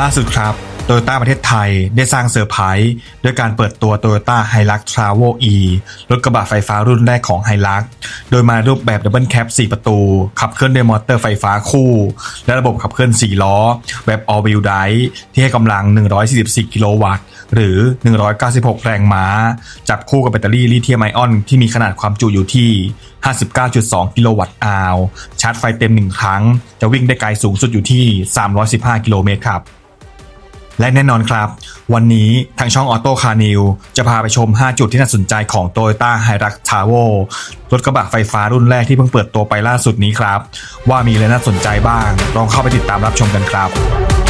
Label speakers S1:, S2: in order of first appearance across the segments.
S1: ล่าสุดครับโตโยต้าประเทศไทยได้สร้างเซอร์ไพรส์ด้วยการเปิดตัว Toyota Hilux Travel E รถกระบะไฟฟ้ารุ่นแรกของ Hilux โดยมารูปแบบดับเบิลแคป4ประตู ขับเคลื่อนด้วยมอเตอร์ไฟฟ้าคู่ และระบบขับเคลื่อน 4 ล้อ แบบ All Wheel Drive ที่ให้กำลัง 144 กิโลวัตต์ หรือ 196 แรงม้า จับคู่กับแบตเตอรี่ลิเธียมไอออนที่มีขนาดความจุอยู่ที่ 59.2 กิโลวัตต์อาวชาร์จไฟเต็ม 1 ครั้ง จะวิ่งได้ไกลสูงสุดอยู่ที่ 315 กิโลเมตรครับ และแน่นอนครับ วันนี้ทางช่องออโต้คาร์นิวจะพาไปชม 5 จุดที่น่าสนใจของ Toyota Hilux t a v o รถกระบะไฟฟ้ารุ่นแรกที่เพิ่งเปิดตัวไปล่าสุดนี้ครับ ว่ามีอะไรน่าสนใจบ้าง ลองเข้าไปติดตามรับชมกันครับ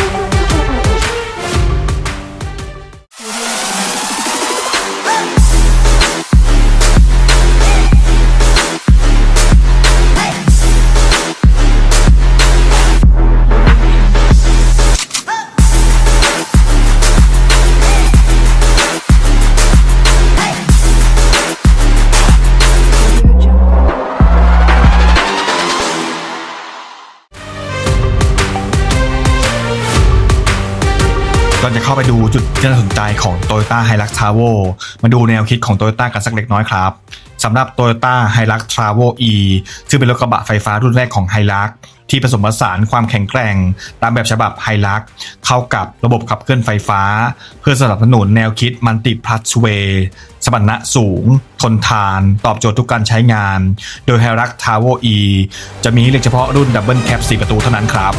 S1: าไปดูจุดที่น่าสนใจของ Toyota Hilux t r a v o มาดูแนวคิดของ Toyota กันสักเล็กน้อยครับสำหรับ Toyota Hilux t r a v o E ซึ่งเป็นรถกระบะไฟฟ้ารุ่นแรกของ Hilux ที่ผสมผสานความแข็งแกร่ง ตามแบบฉบับ Hilux เข้ากับระบบขับเคลื่อนไฟฟ้า เพื่อสนับสนุนแนวคิด Multi Plus Way สมรรถนะสูง ทนทาน ตอบโจทย์ทุกการใช้งาน โดย Hilux t r a v o E จะมีเลือกเฉพาะรุ่น Double Cab 4ประตูเท่านั้นครับ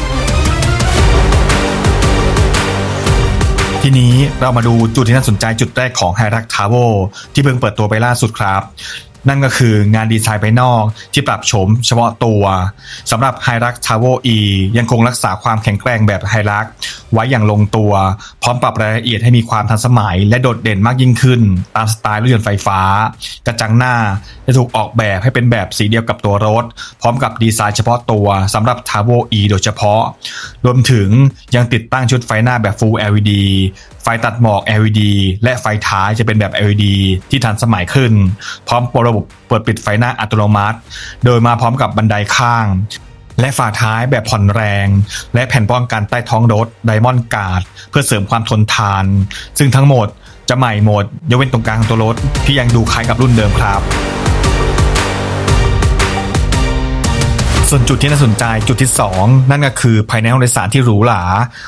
S1: ทีนี้เรามาดูจุดที่น่าสนใจจุดแรกของ h i r a x t a v o ที่เพิ่งเปิดตัวไปล่าสุดครับ นั่นก็คืองานดีไซน์ภายนอกที่ปรับโฉมเฉพาะตัวสำหรับ h i r a x t a v o E ยังคงรักษาความแข็งแกร่งแบบ h i r a x ไว้อย่างลงตัว พร้อมปรับรายละเอียดให้มีความทันสมัย และโดดเด่นมากยิ่งขึ้น ตามสไตล์รถยนต์ไฟฟ้า กระจังหน้าจะถูกออกแบบให้เป็นแบบสีเดียวกับตัวรถ พร้อมกับดีไซน์เฉพาะตัวสำหรับ t a v o E โดยเฉพาะ รวมถึงยังติดตั้งชุดไฟหน้าแบบ Full LED ไฟตัดหมอก LED และไฟท้ายจะเป็นแบบ LED ที่ทันสมัยขึ้น พร้อมระบบเปิดปิดไฟหน้าอัตโนมัติ โดยมาพร้อมกับบันไดข้าง และฝาท้ายแบบผ่อนแรง และแผ่นป้องกันใต้ท้องรถไดมอนด์การ์ดเพื่อเสริมความทนทาน ซึ่งทั้งหมดจะใหม่หมดยกเว้นตรงกลางตัวรถที่ยังดูคล้ายกับรุ่นเดิมครับส่วนจุดที่น่าสนใจจุดที่ 2 นั่นก็คือภายในห้องโดยสารที่หรูหรา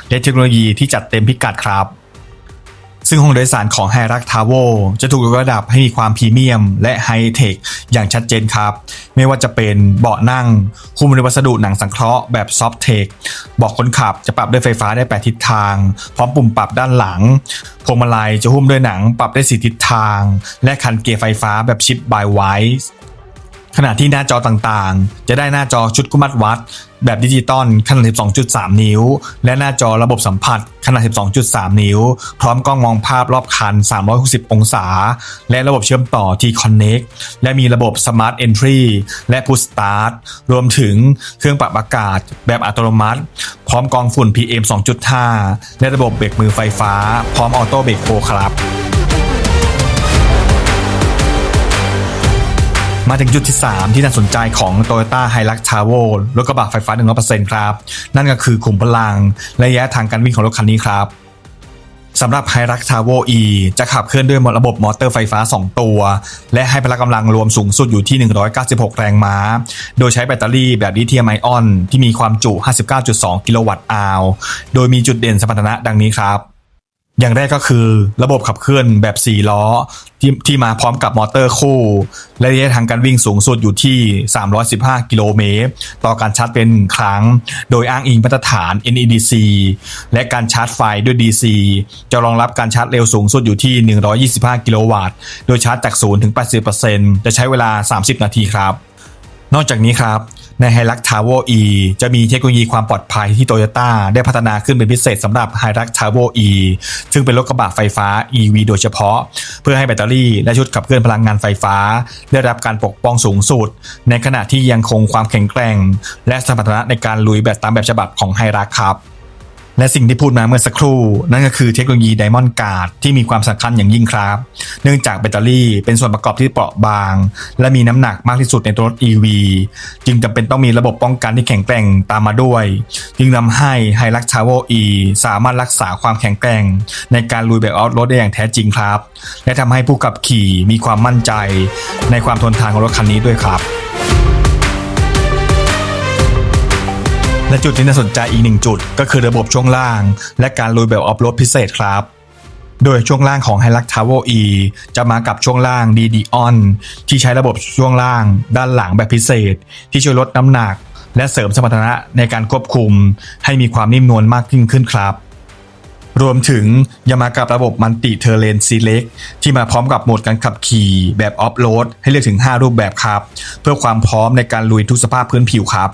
S1: และเทคโนโลยีที่จัดเต็มพิกัดครับ ซึ่งห้องโดยสารของ h i r u x t a v o จะถูกระดับให้มีความพรีเมียม และไฮเทคอย่างชัดเจนครับ ไม่ว่าจะเป็นเบาะนั่งหุ้มด้วยวัสดุหนังสังเคราะห์แบบซอฟเทคเบาะคนขับจะปรับด้วยไฟฟ้าได้ 8 ทิศทาง พร้อมปุ่มปรับด้านหลังพวงมาลัยจะหุ้มด้วยหนังปรับได้ 4 ทิศทาง และคันเกียร์ไฟฟ้าแบบชิปบายไวส์ขณะที่หน้าจอต่างๆ จะได้หน้าจอชุดกุมัดวัด แบบดิจิตอลขนาด 12.3 นิ้ว และหน้าจอระบบสัมผัสขนาด 12.3 นิ้ว พร้อมกล้องมองภาพรอบคัน 360 องศา และระบบเชื่อมต่อ T-Connect และมีระบบ Smart Entry และ Push Start รวมถึงเครื่องปรับอากาศแบบอัตโนมัติ พร้อมกองฝุ่น PM 2.5 และระบบเบรกมือไฟฟ้า พร้อมออโต้เบรกโ r ครับ มาถึงจุดที่ 3 ที่น่าสนใจของ Toyota Hilux t a v o รถกระบะไฟฟ้า 100%ครับ นั่นก็คือขุมพลังและระยะทางการวิ่งของรถคันนี้ครับสำหรับ Hilux t a v o E จะขับเคลื่อนด้วยระบบมอเตอร์ไฟฟ้า 2 ตัว และให้พละกำลังรวมสูงสุดอยู่ที่ 196 แรงม้า โดยใช้แบตเตอรี่แบบลิเธียมไอออน ที่มีความจุ 59.2 กิโลวัตต์อาวโดยมีจุดเด่นสมรรถนะดังนี้ครับ อย่างแรกก็คือระบบขับเคลื่อนแบบ 4 ล้อที่ที่มาพร้อมกับมอเตอร์คู่ และระยะทางการวิ่งสูงสุดอยู่ที่ 315 กิโลเมตร ต่อการชาร์จเป็นครั้ง โดยอ้างอิงมาตรฐาน NEDC และการชาร์จไฟด้วย DC จะรองรับการชาร์จเร็วสูงสุดอยู่ที่ 125 กิโลวัตต์ โดยชาร์จจาก 0 ถึง 80%จะใช้เวลา 30 นาทีครับ นอกจากนี้ครับ ใน Hilux t a v o E จะมีเทคโนโลยีความปลอดภัยที่ Toyota ได้พัฒนาขึ้นเป็นพิเศษสำหรับ Hilux t a v o E ซึ่งเป็นรถกระบะไฟฟ้า EV โดยเฉพาะ เพื่อให้แบตเตอรี่และชุดขับเคลื่อนพลังงานไฟฟ้า ได้รับการปกป้องสูงสุด ในขณะที่ยังคงความแข็งแกร่ง และสมรรถนะในการลุยแบบตามแบบฉบับของ Hilux ครับ และสิ่งที่พูดมาเมื่อสักครู่ นั่นก็คือเทคโนโลยีไดมอนด์การ์ดที่มีความสำคัญอย่างยิ่งครับ เนื่องจากแบตเตอรี่เป็นส่วนประกอบที่เปราะบาง และมีน้ำหนักมากที่สุดในตัวรถ EV จึงจำเป็นต้องมีระบบป้องกันที่แข็งแกร่งตามมาด้วย จึงทำให้ h i l u x t r a v o E สามารถรักษาความแข็งแกร่ง ในการลุยแบบออฟรดได้อย่างแท้จริงครับ และทำให้ผู้ขับขี่มีความมั่นใจ ในความทนทานของรถคันนี้ด้วยครับ และจุดที่น่าสนใจอีกหนึ่งจุด ก็คือระบบช่วงล่าง และการลุยแบบออฟโรดพิเศษครับ โดยช่วงล่างของ h i l u x t r a v o E จะมากับช่วงล่าง DD On ที่ใช้ระบบช่วงล่าง ด้านหลังแบบพิเศษ ที่ช่วยลดน้ำหนัก และเสริมสมรรถนะในการควบคุม ให้มีความนิ่มนวลมากยิ่งขึ้นครับรวมถึงยังมากับระบบมันติเทอร์เลนซีเล็กที่มาพร้อมกับโหมดการขับขี่แบบออฟโรดให้เลือกถึง 5 รูปแบบครับ เพื่อความพร้อมในการลุยทุกสภาพพื้นผิวครับ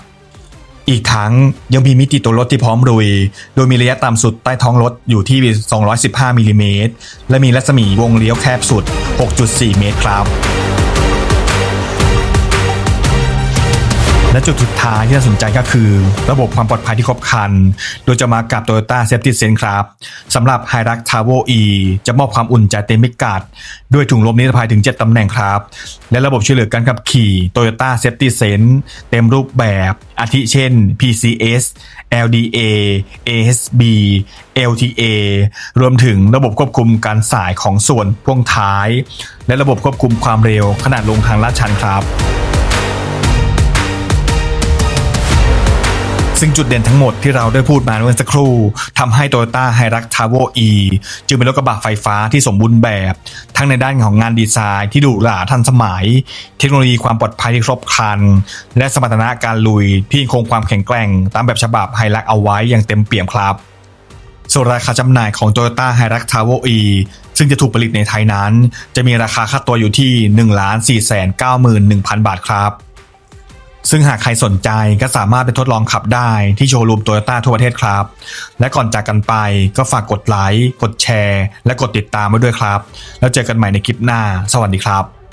S1: อีกทั้งยังมีมิติตัวรถที่พร้อมรุย โดยมีระยะต่ำสุดใต้ท้องรถอยู่ที่ 215มิลลิเมตรและมีรัศมีวงเลี้ยวแคบสุด 6.4 เมตรครับ และจุดสุดท้ายที่น่าสนใจก็คือ ระบบความปลอดภัยที่ครบครัน โดยจะมากับ Toyota Safety Sense ครับสำหรับ h i r u x t a v o E จะมอบความอุ่นใจเต็มพิกัด ด้วยถุงลมนิรภัยถึง 7 ตำแหน่งครับ และระบบช่วยเหลือการขับขี่ Toyota Safety Sense เต็มรูปแบบ อาทิเช่น PCS LDA ASB LTA รวมถึงระบบควบคุมการสายของส่วนพ่วงท้าย และระบบควบคุมความเร็วขณะลงทางลาดชันครับ ซึ่งจุดเด่นทั้งหมดที่เราได้พูดมาเมื่อสักครู่ทำให้ Toyota h i r u x t a v o E จึงเป็นรถกระบะไฟฟ้าที่สมบูรณ์แบบ ทั้งในด้านของงานดีไซน์ที่ดุหราทันสมัย เทคโนโลยีความปลอดภัยที่ครบครัน และสมรรถนะการลุยที่คงความแข็งแกร่ง ตามแบบฉบับ h i l u x เอาไว้อย่างเต็มเปี่ยมครับส่วนราคาจำหน่ายของ Toyota h i r u x t a v o E ซึ่งจะถูกผลิตในไทยนั้น จะมีราคาค่าตัวอยู่ที่ 1 4 9 1 0 0 0 บาทครับ ซึ่งหากใครสนใจก็สามารถไปทดลองขับได้ที่โชว์รูมโตโยต้าทั่วประเทศครับ และก่อนจากกันไปก็ฝากกดไลค์ กดแชร์ และกดติดตามไว้ด้วยครับ แล้วเจอกันใหม่ในคลิปหน้า สวัสดีครับ